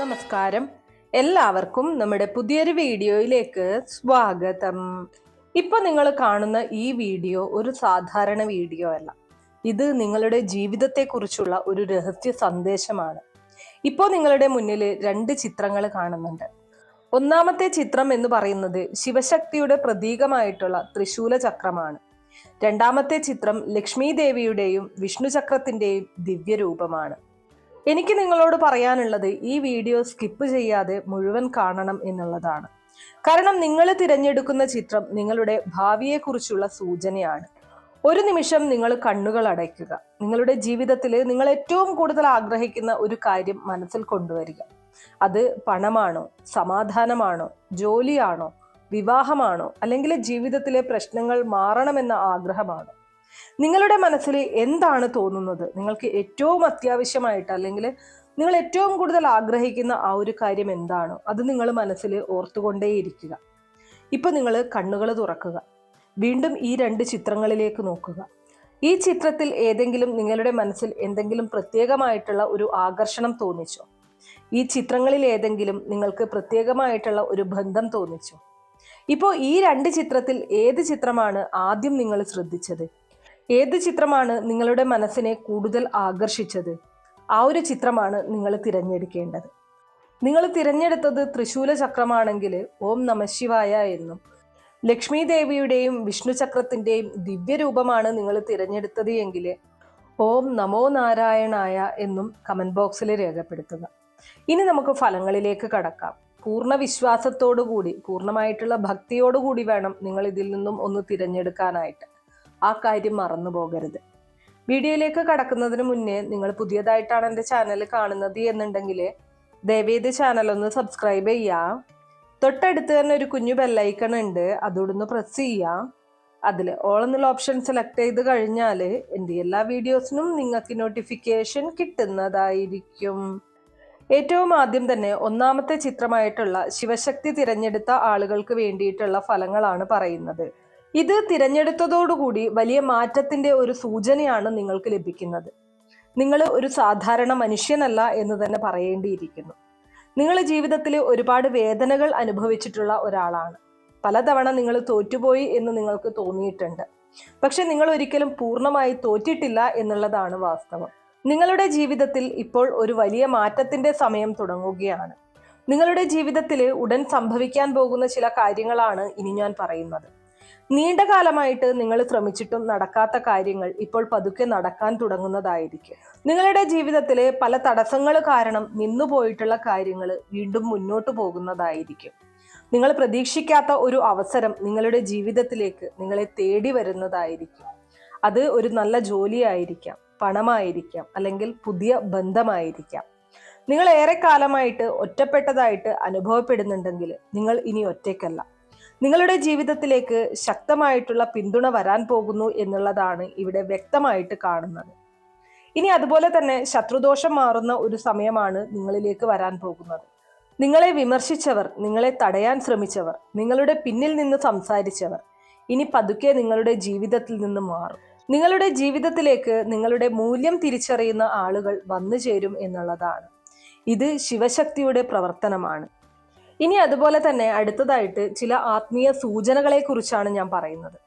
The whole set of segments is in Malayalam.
നമസ്കാരം. എല്ലാവർക്കും നമ്മുടെ പുതിയൊരു വീഡിയോയിലേക്ക് സ്വാഗതം. ഇപ്പൊ നിങ്ങൾ കാണുന്ന ഈ വീഡിയോ ഒരു സാധാരണ വീഡിയോ അല്ല. ഇത് നിങ്ങളുടെ ജീവിതത്തെക്കുറിച്ചുള്ള ഒരു രഹസ്യ സന്ദേശമാണ്. ഇപ്പോൾ നിങ്ങളുടെ മുന്നിൽ രണ്ട് ചിത്രങ്ങൾ കാണുന്നുണ്ട്. ഒന്നാമത്തെ ചിത്രം എന്ന് പറയുന്നത് ശിവശക്തിയുടെ പ്രതീകമായിട്ടുള്ള ത്രിശൂല ചക്രമാണ്. രണ്ടാമത്തെ ചിത്രം ലക്ഷ്മി ദേവിയുടെയും വിഷ്ണു ചക്രത്തിന്റെയും ദിവ്യരൂപമാണ്. എനിക്ക് നിങ്ങളോട് പറയാനുള്ളത് ഈ വീഡിയോ സ്കിപ്പ് ചെയ്യാതെ മുഴുവൻ കാണണം എന്നുള്ളതാണ്. കാരണം നിങ്ങൾ തിരഞ്ഞെടുക്കുന്ന ചിത്രം നിങ്ങളുടെ ഭാവിയെക്കുറിച്ചുള്ള സൂചനയാണ്. ഒരു നിമിഷം നിങ്ങൾ കണ്ണുകൾ അടയ്ക്കുക. നിങ്ങളുടെ ജീവിതത്തിൽ നിങ്ങൾ ഏറ്റവും കൂടുതൽ ആഗ്രഹിക്കുന്ന ഒരു കാര്യം മനസ്സിൽ കൊണ്ടുവരിക. അത് പണമാണോ സമാധാനമാണോ ജോലിയാണോ വിവാഹമാണോ അല്ലെങ്കിൽ ജീവിതത്തിലെ പ്രശ്നങ്ങൾ മാറണമെന്ന ആഗ്രഹമാണോ? നിങ്ങളുടെ മനസ്സിൽ എന്താണ് തോന്നുന്നത്? നിങ്ങൾക്ക് ഏറ്റവും അത്യാവശ്യമായിട്ട് അല്ലെങ്കിൽ നിങ്ങൾ ഏറ്റവും കൂടുതൽ ആഗ്രഹിക്കുന്ന ആ ഒരു കാര്യം എന്താണോ അത് നിങ്ങൾ മനസ്സിൽ ഓർത്തുകൊണ്ടേയിരിക്കുക. ഇപ്പം നിങ്ങൾ കണ്ണുകൾ തുറക്കുക. വീണ്ടും ഈ രണ്ട് ചിത്രങ്ങളിലേക്ക് നോക്കുക. ഈ ചിത്രത്തിൽ ഏതെങ്കിലും നിങ്ങളുടെ മനസ്സിൽ എന്തെങ്കിലും പ്രത്യേകമായിട്ടുള്ള ഒരു ആകർഷണം തോന്നിച്ചോ? ഈ ചിത്രങ്ങളിൽ ഏതെങ്കിലും നിങ്ങൾക്ക് പ്രത്യേകമായിട്ടുള്ള ഒരു ബന്ധം തോന്നിച്ചോ? ഇപ്പോൾ ഈ രണ്ട് ചിത്രത്തിൽ ഏത് ചിത്രമാണ് ആദ്യം നിങ്ങൾ ശ്രദ്ധിച്ചത്? ഏത് ചിത്രമാണ് നിങ്ങളുടെ മനസ്സിനെ കൂടുതൽ ആകർഷിച്ചത്? ആ ഒരു ചിത്രമാണ് നിങ്ങൾ തിരഞ്ഞെടുക്കേണ്ടത്. നിങ്ങൾ തിരഞ്ഞെടുത്തത് തൃശൂല ചക്രമാണെങ്കിൽ ഓം നമശിവായ എന്നും ലക്ഷ്മി ദേവിയുടെയും വിഷ്ണു ചക്രത്തിന്റെയും ദിവ്യരൂപമാണ് നിങ്ങൾ തിരഞ്ഞെടുത്തത് എങ്കിൽ ഓം നമോ നാരായണായ എന്നും കമന്റ് ബോക്സിൽ രേഖപ്പെടുത്തുക. ഇനി നമുക്ക് ഫലങ്ങളിലേക്ക് കടക്കാം. പൂർണ വിശ്വാസത്തോടു കൂടി പൂർണമായിട്ടുള്ള ഭക്തിയോടുകൂടി വേണം നിങ്ങൾ ഇതിൽ നിന്നും ഒന്ന് തിരഞ്ഞെടുക്കാനായിട്ട്. ആ കാര്യം മറന്നു പോകരുത്. വീഡിയോയിലേക്ക് കടക്കുന്നതിന് മുന്നേ നിങ്ങൾ പുതിയതായിട്ടാണ് എന്റെ ചാനൽ കാണുന്നത് എന്നുണ്ടെങ്കിൽ ദയവേത് ചാനൽ ഒന്ന് സബ്സ്ക്രൈബ് ചെയ്യാം. തൊട്ടടുത്ത് തന്നെ ഒരു കുഞ്ഞു ബെല്ലൈക്കൺ ഉണ്ട്. അതോടൊന്ന് പ്രസ് ചെയ്യുക അതിൽ ഓൾ എന്നുള്ള ഓപ്ഷൻ സെലക്ട് ചെയ്ത് കഴിഞ്ഞാൽ എന്റെ എല്ലാ വീഡിയോസിനും നിങ്ങൾക്ക് നോട്ടിഫിക്കേഷൻ കിട്ടുന്നതായിരിക്കും. ഏറ്റവും ആദ്യം തന്നെ ഒന്നാമത്തെ ചിത്രമായിട്ടുള്ള ശിവശക്തി തിരഞ്ഞെടുത്ത ആളുകൾക്ക് വേണ്ടിയിട്ടുള്ള ഫലങ്ങളാണ് പറയുന്നത്. ഇത് തിരഞ്ഞെടുത്തതോടുകൂടി വലിയ മാറ്റത്തിന്റെ ഒരു സൂചനയാണ് നിങ്ങൾക്ക് ലഭിക്കുന്നത്. നിങ്ങൾ ഒരു സാധാരണ മനുഷ്യനല്ല എന്ന് തന്നെ പറയേണ്ടിയിരിക്കുന്നു. നിങ്ങൾ ജീവിതത്തിൽ ഒരുപാട് വേദനകൾ അനുഭവിച്ചിട്ടുള്ള ഒരാളാണ്. പലതവണ നിങ്ങൾ തോറ്റുപോയി എന്ന് നിങ്ങൾക്ക് തോന്നിയിട്ടുണ്ട്. പക്ഷെ നിങ്ങൾ ഒരിക്കലും പൂർണമായി തോറ്റിട്ടില്ല എന്നുള്ളതാണ് വാസ്തവം. നിങ്ങളുടെ ജീവിതത്തിൽ ഇപ്പോൾ ഒരു വലിയ മാറ്റത്തിന്റെ സമയം തുടങ്ങുകയാണ്. നിങ്ങളുടെ ജീവിതത്തിൽ ഉടൻ സംഭവിക്കാൻ പോകുന്ന ചില കാര്യങ്ങളാണ് ഇനി ഞാൻ പറയുന്നത്. നീണ്ട കാലമായിട്ട് നിങ്ങൾ ശ്രമിച്ചിട്ടും നടക്കാത്ത കാര്യങ്ങൾ ഇപ്പോൾ പതുക്കെ നടക്കാൻ തുടങ്ങുന്നതായിരിക്കും. നിങ്ങളുടെ ജീവിതത്തിലെ പല തടസ്സങ്ങൾ കാരണം നിന്നുപോയിട്ടുള്ള കാര്യങ്ങൾ വീണ്ടും മുന്നോട്ട് പോകുന്നതായിരിക്കും. നിങ്ങൾ പ്രതീക്ഷിക്കാത്ത ഒരു അവസരം നിങ്ങളുടെ ജീവിതത്തിലേക്ക് നിങ്ങളെ തേടി വരുന്നതായിരിക്കും. അത് ഒരു നല്ല ജോലിയായിരിക്കാം പണമായിരിക്കാം അല്ലെങ്കിൽ പുതിയ ബന്ധമായിരിക്കാം. നിങ്ങൾ ഏറെ കാലമായിട്ട് ഒറ്റപ്പെട്ടതായിട്ട് അനുഭവപ്പെടുന്നുണ്ടെങ്കിൽ നിങ്ങൾ ഇനി ഒറ്റയ്ക്കല്ല. നിങ്ങളുടെ ജീവിതത്തിലേക്ക് ശക്തമായിട്ടുള്ള പിന്തുണ വരാൻ പോകുന്നു എന്നുള്ളതാണ് ഇവിടെ വ്യക്തമായിട്ട് കാണുന്നത്. ഇനി അതുപോലെ തന്നെ ശത്രുദോഷം മാറുന്ന ഒരു സമയമാണ് നിങ്ങളിലേക്ക് വരാൻ പോകുന്നത്. നിങ്ങളെ വിമർശിച്ചവർ നിങ്ങളെ തടയാൻ ശ്രമിച്ചവർ നിങ്ങളുടെ പിന്നിൽ നിന്ന് സംസാരിച്ചവർ ഇനി പതുക്കെ നിങ്ങളുടെ ജീവിതത്തിൽ നിന്ന് മാറും. നിങ്ങളുടെ ജീവിതത്തിലേക്ക് നിങ്ങളുടെ മൂല്യം തിരിച്ചറിയുന്ന ആളുകൾ വന്നു ചേരും എന്നുള്ളതാണ്. ഇത് ശിവശക്തിയുടെ പ്രവർത്തനമാണ്. ഇനി അതുപോലെ തന്നെ അടുത്തതായിട്ട് ചില ആത്മീയ സൂചനകളെ കുറിച്ചാണ് ഞാൻ പറയുന്നത്.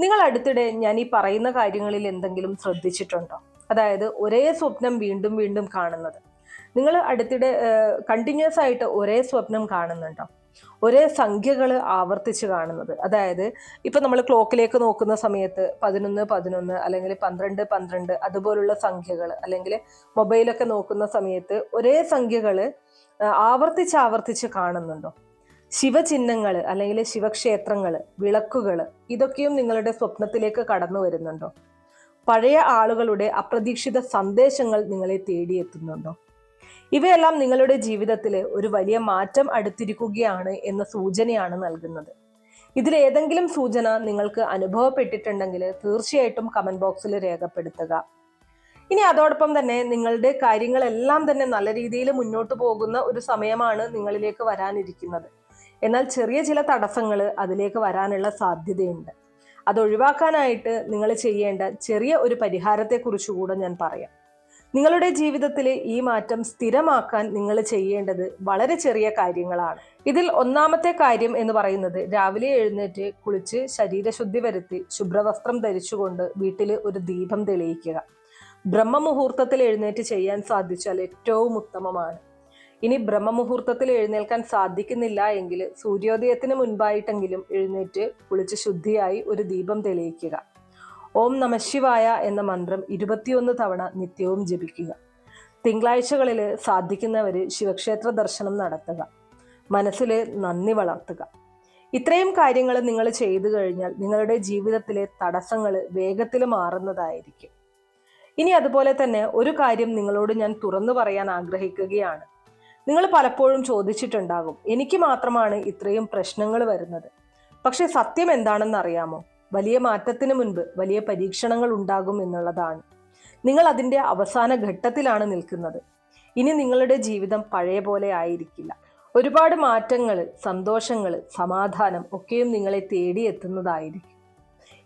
നിങ്ങൾ അടുത്തിടെ ഞാൻ ഈ പറയുന്ന കാര്യങ്ങളിൽ എന്തെങ്കിലും ശ്രദ്ധിച്ചിട്ടുണ്ടോ? അതായത് ഒരേ സ്വപ്നം വീണ്ടും വീണ്ടും കാണുന്നത്. നിങ്ങൾ അടുത്തിടെ കണ്ടിന്യൂസ് ആയിട്ട് ഒരേ സ്വപ്നം കാണുന്നുണ്ടോ? ഒരേ സംഖ്യകൾ ആവർത്തിച്ച് കാണുന്നത്. അതായത് ഇപ്പൊ നമ്മൾ ക്ലോക്കിലേക്ക് നോക്കുന്ന സമയത്ത് പതിനൊന്ന് പതിനൊന്ന് അല്ലെങ്കിൽ പന്ത്രണ്ട് പന്ത്രണ്ട് അതുപോലുള്ള സംഖ്യകൾ അല്ലെങ്കിൽ മൊബൈലൊക്കെ നോക്കുന്ന സമയത്ത് ഒരേ സംഖ്യകൾ ആവർത്തിച്ച് ആവർത്തിച്ച് കാണുന്നുണ്ടോ? ശിവചിഹ്നങ്ങൾ അല്ലെങ്കിൽ ശിവക്ഷേത്രങ്ങൾ വിളക്കുകൾ ഇതൊക്കെയും നിങ്ങളുടെ സ്വപ്നത്തിലേക്ക് കടന്നു വരുന്നുണ്ടോ? പഴയ ആളുകളുടെ അപ്രതീക്ഷിത സന്ദേശങ്ങൾ നിങ്ങളെ തേടിയെത്തുന്നുണ്ടോ? ഇവയെല്ലാം നിങ്ങളുടെ ജീവിതത്തിൽ ഒരു വലിയ മാറ്റം അടുത്തിരിക്കുകയാണ് എന്ന സൂചനയാണ് നൽകുന്നത്. ഇതിലേതെങ്കിലും സൂചന നിങ്ങൾക്ക് അനുഭവപ്പെട്ടിട്ടുണ്ടെങ്കിൽ തീർച്ചയായിട്ടും കമന്റ് ബോക്സിൽ രേഖപ്പെടുത്തുക. ഇനി അതോടൊപ്പം തന്നെ നിങ്ങളുടെ കാര്യങ്ങളെല്ലാം തന്നെ നല്ല രീതിയിൽ മുന്നോട്ട് പോകുന്ന ഒരു സമയമാണ് നിങ്ങളിലേക്ക് വരാനിരിക്കുന്നത്. എന്നാൽ ചെറിയ ചില തടസ്സങ്ങൾ അതിലേക്ക് വരാനുള്ള സാധ്യതയുണ്ട്. അതൊഴിവാക്കാനായിട്ട് നിങ്ങൾ ചെയ്യേണ്ട ചെറിയ ഒരു പരിഹാരത്തെക്കുറിച്ച് കൂടെ ഞാൻ പറയാം. നിങ്ങളുടെ ജീവിതത്തിൽ ഈ മാറ്റം സ്ഥിരമാക്കാൻ നിങ്ങൾ ചെയ്യേണ്ടത് വളരെ ചെറിയ കാര്യങ്ങളാണ്. ഇതിൽ ഒന്നാമത്തെ കാര്യം എന്ന് പറയുന്നത് രാവിലെ എഴുന്നേറ്റ് കുളിച്ച് ശരീരശുദ്ധി വരുത്തി ശുഭ്രവസ്ത്രം ധരിച്ചുകൊണ്ട് വീട്ടിൽ ഒരു ദീപം തെളിയിക്കുക. ബ്രഹ്മമുഹൂർത്തത്തിൽ എഴുന്നേറ്റ് ചെയ്യാൻ സാധിച്ചാൽ ഏറ്റവും ഉത്തമമാണ്. ഇനി ബ്രഹ്മമുഹൂർത്തത്തിൽ എഴുന്നേൽക്കാൻ സാധിക്കുന്നില്ല എങ്കിൽ സൂര്യോദയത്തിന് മുൻപായിട്ടെങ്കിലും എഴുന്നേറ്റ് കുളിച്ച് ശുദ്ധിയായി ഒരു ദീപം തെളിയിക്കുക. ഓം നമശിവായ എന്ന മന്ത്രം ഇരുപത്തിയൊന്ന് തവണ നിത്യവും ജപിക്കുക. തിങ്കളാഴ്ചകളിൽ സാധിക്കുന്നവർ ശിവക്ഷേത്ര ദർശനം നടത്തുക. മനസ്സിൽ നന്ദി വളർത്തുക. ഇത്രയും കാര്യങ്ങൾ നിങ്ങൾ ചെയ്തു കഴിഞ്ഞാൽ നിങ്ങളുടെ ജീവിതത്തിലെ തടസ്സങ്ങൾ വേഗത്തിൽ മാറുന്നതായിരിക്കും. ഇനി അതുപോലെ തന്നെ ഒരു കാര്യം നിങ്ങളോട് ഞാൻ തുറന്നു പറയാൻ ആഗ്രഹിക്കുകയാണ്. നിങ്ങൾ പലപ്പോഴും ചോദിച്ചിട്ടുണ്ടാകും എനിക്ക് മാത്രമാണ് ഇത്രയും പ്രശ്നങ്ങൾ വരുന്നത്. പക്ഷെ സത്യം എന്താണെന്ന് അറിയാമോ വലിയ മാറ്റത്തിന് മുൻപ് വലിയ പരീക്ഷണങ്ങൾ ഉണ്ടാകും എന്നുള്ളതാണ്. നിങ്ങൾ അതിന്റെ അവസാന ഘട്ടത്തിലാണ് നിൽക്കുന്നത്. ഇനി നിങ്ങളുടെ ജീവിതം പഴയ പോലെ ആയിരിക്കില്ല. ഒരുപാട് മാറ്റങ്ങൾ സന്തോഷങ്ങൾ സമാധാനം ഒക്കെയും നിങ്ങളെ തേടി എത്തുന്നതായിരിക്കും.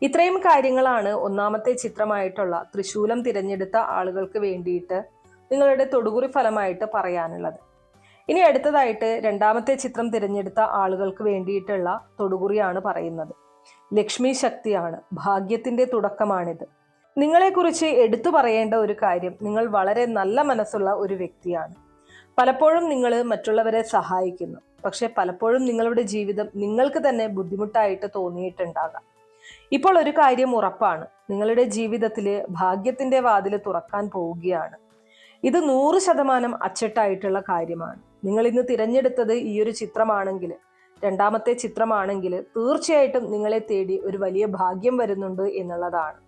ഇത്രയും കാര്യങ്ങളാണ് ഒന്നാമത്തെ ചിത്രമായിട്ടുള്ള തൃശൂലം തിരഞ്ഞെടുത്ത ആളുകൾക്ക് വേണ്ടിയിട്ട് നിങ്ങളുടെ തൊടുകുറി ഫലമായിട്ട് പറയാനുള്ളത്. ഇനി അടുത്തതായിട്ട് രണ്ടാമത്തെ ചിത്രം തിരഞ്ഞെടുത്ത ആളുകൾക്ക് വേണ്ടിയിട്ടുള്ള തൊടുകുറിയാണ് പറയുന്നത്. ലക്ഷ്മി ശക്തിയാണ് ഭാഗ്യത്തിന്റെ തുടക്കമാണിത്. നിങ്ങളെക്കുറിച്ച് എടുത്തു പറയേണ്ട ഒരു കാര്യം നിങ്ങൾ വളരെ നല്ല മനസ്സുള്ള ഒരു വ്യക്തിയാണ്. പലപ്പോഴും നിങ്ങൾ മറ്റുള്ളവരെ സഹായിക്കുന്നു. പക്ഷെ പലപ്പോഴും നിങ്ങളുടെ ജീവിതം നിങ്ങൾക്ക് തന്നെ ബുദ്ധിമുട്ടായിട്ട് തോന്നിയിട്ടുണ്ടാകാം. ഇപ്പോൾ ഒരു കാര്യം ഉറപ്പാണ്. നിങ്ങളുടെ ജീവിതത്തിൽ ഭാഗ്യത്തിന്റെ വാതിൽ തുറക്കാൻ പോവുകയാണ്. ഇത് നൂറ് ശതമാനം അച്ചട്ടായിട്ടുള്ള കാര്യമാണ്. നിങ്ങൾ ഇന്ന് തിരഞ്ഞെടുത്തത് ഈ ഒരു ചിത്രമാണെങ്കിൽ രണ്ടാമത്തെ ചിത്രമാണെങ്കിൽ തീർച്ചയായിട്ടും നിങ്ങളെ തേടി ഒരു വലിയ ഭാഗ്യം വരുന്നുണ്ട് എന്നുള്ളതാണ്.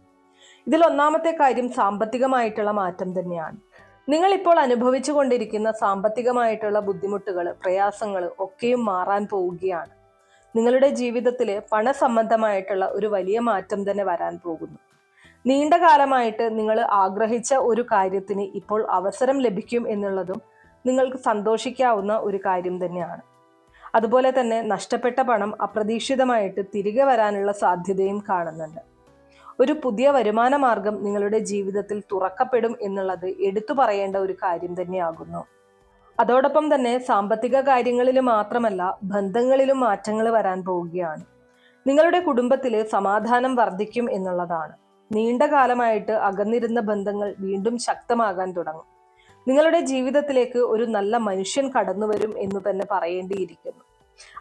ഇതിൽ ഒന്നാമത്തെ കാര്യം സാമ്പത്തികമായിട്ടുള്ള മാറ്റം തന്നെയാണ്. നിങ്ങൾ ഇപ്പോൾ അനുഭവിച്ചു കൊണ്ടിരിക്കുന്ന സാമ്പത്തികമായിട്ടുള്ള ബുദ്ധിമുട്ടുകൾ പ്രയാസങ്ങൾ ഒക്കെയും മാറാൻ പോവുകയാണ്. നിങ്ങളുടെ ജീവിതത്തിൽ പണസംബന്ധമായിട്ടുള്ള ഒരു വലിയ മാറ്റം തന്നെ വരാൻ പോകുന്നു. നീണ്ട കാലമായിട്ട് നിങ്ങൾ ആഗ്രഹിച്ച ഒരു കാര്യത്തിന് ഇപ്പോൾ അവസരം ലഭിക്കും എന്നുള്ളതും നിങ്ങൾക്ക് സന്തോഷിക്കാവുന്ന ഒരു കാര്യം തന്നെയാണ്. അതുപോലെ തന്നെ നഷ്ടപ്പെട്ട പണം അപ്രതീക്ഷിതമായിട്ട് തിരികെ വരാനുള്ള സാധ്യതയും കാണുന്നുണ്ട്. ഒരു പുതിയ വരുമാന മാർഗം നിങ്ങളുടെ ജീവിതത്തിൽ തുറക്കപ്പെടും എന്നുള്ളത് എടുത്തു പറയേണ്ട ഒരു കാര്യം തന്നെയാകുന്നു. അതോടൊപ്പം തന്നെ സാമ്പത്തിക കാര്യങ്ങളിൽ മാത്രമല്ല ബന്ധങ്ങളിലും മാറ്റങ്ങൾ വരാൻ പോവുകയാണ്. നിങ്ങളുടെ കുടുംബത്തിൽ സമാധാനം വർദ്ധിക്കും എന്നുള്ളതാണ്. നീണ്ട കാലമായിട്ട് അകന്നിരുന്ന ബന്ധങ്ങൾ വീണ്ടും ശക്തമാകാൻ തുടങ്ങും. നിങ്ങളുടെ ജീവിതത്തിലേക്ക് ഒരു നല്ല മനുഷ്യൻ കടന്നു വരും എന്ന് തന്നെ പറയേണ്ടിയിരിക്കുന്നു.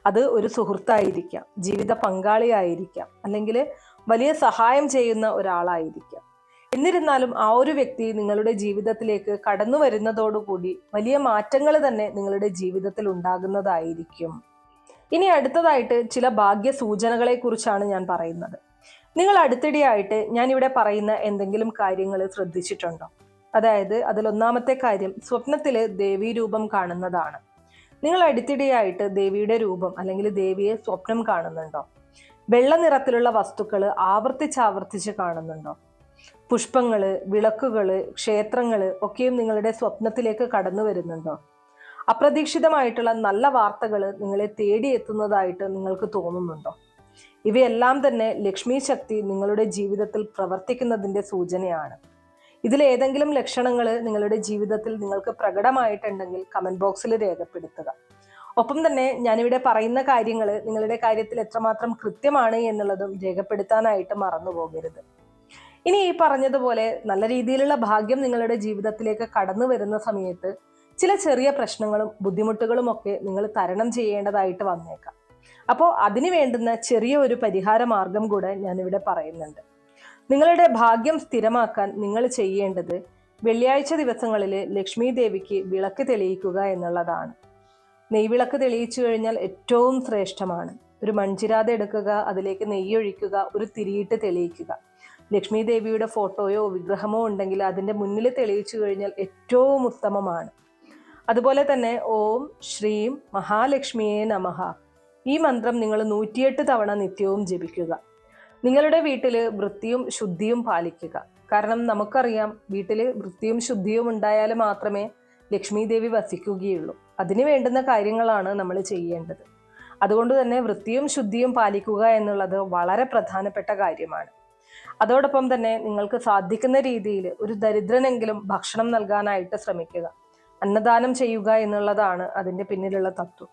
അത് ഒരു സുഹൃത്തായിരിക്കാം ജീവിത പങ്കാളിയായിരിക്കാം അല്ലെങ്കിൽ വലിയ സഹായം ചെയ്യുന്ന ഒരാളായിരിക്കാം. എന്നിരുന്നാലും ആ ഒരു വ്യക്തി നിങ്ങളുടെ ജീവിതത്തിലേക്ക് കടന്നു വരുന്നതോടുകൂടി വലിയ മാറ്റങ്ങൾ തന്നെ നിങ്ങളുടെ ജീവിതത്തിൽ ഉണ്ടാകുന്നതായിരിക്കും. ഇനി അടുത്തതായിട്ട് ചില ഭാഗ്യ സൂചനകളെ കുറിച്ചാണ് ഞാൻ പറയുന്നത്. നിങ്ങൾ അടുത്തിടെയായിട്ട് ഞാൻ ഇവിടെ പറയുന്ന എന്തെങ്കിലും കാര്യങ്ങൾ ശ്രദ്ധിച്ചിട്ടുണ്ടോ? അതായത് അതിൽ ഒന്നാമത്തെ കാര്യം സ്വപ്നത്തിൽ ദേവീ രൂപം കാണുന്നതാണ്. നിങ്ങൾ അടുത്തിടെയായിട്ട് ദേവിയുടെ രൂപം അല്ലെങ്കിൽ ദേവിയെ സ്വപ്നം കാണുന്നുണ്ടോ? വെള്ള നിറത്തിലുള്ള വസ്തുക്കൾ ആവർത്തിച്ചാവർത്തിച്ച് ആവർത്തിച്ച് കാണുന്നുണ്ടോ? പുഷ്പങ്ങൾ വിളക്കുകൾ ക്ഷേത്രങ്ങൾ ഒക്കെയും നിങ്ങളുടെ സ്വപ്നത്തിലേക്ക് കടന്നു വരുന്നുണ്ടോ? അപ്രതീക്ഷിതമായിട്ടുള്ള നല്ല വാർത്തകൾ നിങ്ങളെ തേടിയെത്തുന്നതായിട്ട് നിങ്ങൾക്ക് തോന്നുന്നുണ്ടോ? ഇവയെല്ലാം തന്നെ ലക്ഷ്മി ശക്തി നിങ്ങളുടെ ജീവിതത്തിൽ പ്രവർത്തിക്കുന്നതിന്റെ സൂചനയാണ്. ഇതിലേതെങ്കിലും ലക്ഷണങ്ങൾ നിങ്ങളുടെ ജീവിതത്തിൽ നിങ്ങൾക്ക് പ്രകടമായിട്ടുണ്ടെങ്കിൽ കമന്റ് ബോക്സിൽ രേഖപ്പെടുത്തുക. ഒപ്പം തന്നെ ഞാനിവിടെ പറയുന്ന കാര്യങ്ങൾ നിങ്ങളുടെ കാര്യത്തിൽ എത്രമാത്രം കൃത്യമാണ് എന്നുള്ളതും രേഖപ്പെടുത്താനായിട്ട് മറന്നു പോകരുത് ഇനി ഈ പറഞ്ഞതുപോലെ നല്ല രീതിയിലുള്ള ഭാഗ്യം നിങ്ങളുടെ ജീവിതത്തിലേക്ക് കടന്നു വരുന്ന സമയത്ത് ചില ചെറിയ പ്രശ്നങ്ങളും ബുദ്ധിമുട്ടുകളും ഒക്കെ നിങ്ങൾ തരണം ചെയ്യേണ്ടതായിട്ട് വന്നേക്കാം. അപ്പോൾ അതിനു വേണ്ടുന്ന ചെറിയ ഒരു പരിഹാര മാർഗം കൂടെ ഞാനിവിടെ പറയുന്നുണ്ട്. നിങ്ങളുടെ ഭാഗ്യം സ്ഥിരമാക്കാൻ നിങ്ങൾ ചെയ്യേണ്ടത് വെള്ളിയാഴ്ച ദിവസങ്ങളിൽ ലക്ഷ്മി ദേവിക്ക് വിളക്ക് തെളിയിക്കുക എന്നുള്ളതാണ്. നെയ്വിളക്ക് തെളിയിച്ചു കഴിഞ്ഞാൽ ഏറ്റവും ശ്രേഷ്ഠമാണ്. ഒരു മൺചിരാത എടുക്കുക അതിലേക്ക് നെയ്യൊഴിക്കുക ഒരു തിരിയിട്ട് തെളിയിക്കുക. ലക്ഷ്മി ദേവിയുടെ ഫോട്ടോയോ വിഗ്രഹമോ ഉണ്ടെങ്കിൽ അതിന്റെ മുന്നിൽ തെളിയിച്ചു കഴിഞ്ഞാൽ ഏറ്റവും ഉത്തമമാണ്. അതുപോലെ തന്നെ ഓം ശ്രീം മഹാലക്ഷ്മിയെ നമഹ ഈ മന്ത്രം നിങ്ങൾ നൂറ്റിയെട്ട് തവണ നിത്യവും ജപിക്കുക. നിങ്ങളുടെ വീട്ടിൽ വൃത്തിയും ശുദ്ധിയും പാലിക്കുക. കാരണം നമുക്കറിയാം വീട്ടിൽ വൃത്തിയും ശുദ്ധിയും ഉണ്ടായാൽ മാത്രമേ ലക്ഷ്മി ദേവി വസിക്കുകയുള്ളൂ. അതിന് വേണ്ടുന്ന കാര്യങ്ങളാണ് നമ്മൾ ചെയ്യേണ്ടത്. അതുകൊണ്ട് തന്നെ വൃത്തിയും ശുദ്ധിയും പാലിക്കുക എന്നുള്ളത് വളരെ പ്രധാനപ്പെട്ട കാര്യമാണ്. അതോടൊപ്പം തന്നെ നിങ്ങൾക്ക് സാധിക്കുന്ന രീതിയിൽ ഒരു ദരിദ്രനെങ്കിലും ഭക്ഷണം നൽകാനായിട്ട് ശ്രമിക്കുക. അന്നദാനം ചെയ്യുക എന്നുള്ളതാണ് അതിന്റെ പിന്നിലുള്ള തത്വം.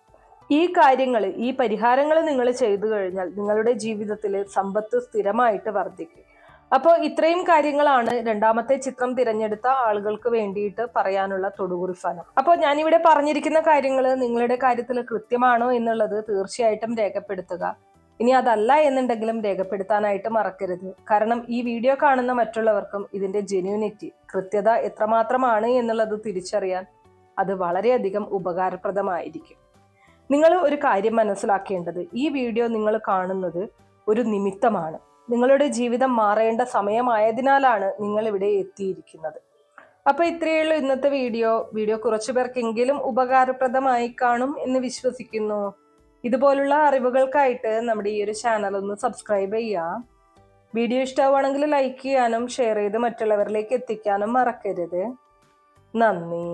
ഈ കാര്യങ്ങൾ ഈ പരിഹാരങ്ങൾ നിങ്ങൾ ചെയ്തു കഴിഞ്ഞാൽ നിങ്ങളുടെ ജീവിതത്തിൽ സമ്പത്ത് സ്ഥിരമായിട്ട് വർദ്ധിക്കും. അപ്പോൾ ഇത്രയും കാര്യങ്ങളാണ് രണ്ടാമത്തെ ചിത്രം തിരഞ്ഞെടുത്ത ആളുകൾക്ക് വേണ്ടിയിട്ട് പറയാനുള്ള തൊടുകുറി ഫലം അപ്പോൾ ഞാനിവിടെ പറഞ്ഞിരിക്കുന്ന കാര്യങ്ങൾ നിങ്ങളുടെ കാര്യത്തിൽ കൃത്യമാണോ എന്നുള്ളത് തീർച്ചയായിട്ടും രേഖപ്പെടുത്തുക. ഇനി അതല്ല എന്നുണ്ടെങ്കിലും രേഖപ്പെടുത്താനായിട്ട് മറക്കരുത്. കാരണം ഈ വീഡിയോ കാണുന്ന മറ്റുള്ളവർക്കും ഇതിന്റെ ജെന്യൂനിറ്റി കൃത്യത എത്രമാത്രമാണ് എന്നുള്ളത് തിരിച്ചറിയാൻ അത് വളരെയധികം ഉപകാരപ്രദമായിരിക്കും. നിങ്ങൾ ഒരു കാര്യം മനസ്സിലാക്കേണ്ടത് ഈ വീഡിയോ നിങ്ങൾ കാണുന്നത് ഒരു നിമിത്തമാണ്. നിങ്ങളുടെ ജീവിതം മാറേണ്ട സമയമായതിനാലാണ് നിങ്ങൾ ഇവിടെ എത്തിയിരിക്കുന്നത്. അപ്പൊ ഇത്രയേ ഉള്ളൂ ഇന്നത്തെ വീഡിയോ. വീഡിയോ കുറച്ചു പേർക്കെങ്കിലും ഉപകാരപ്രദമായി കാണും എന്ന് വിശ്വസിക്കുന്നു. ഇതുപോലുള്ള അറിവുകൾക്കായിട്ട് നമ്മുടെ ഈ ഒരു ചാനൽ ഒന്ന് സബ്സ്ക്രൈബ് ചെയ്യുക വീഡിയോ ഇഷ്ടമാണെങ്കിൽ ലൈക്ക് ചെയ്യാനും ഷെയർ ചെയ്ത് മറ്റുള്ളവരിലേക്ക് എത്തിക്കാനും മറക്കരുത്. നന്ദി.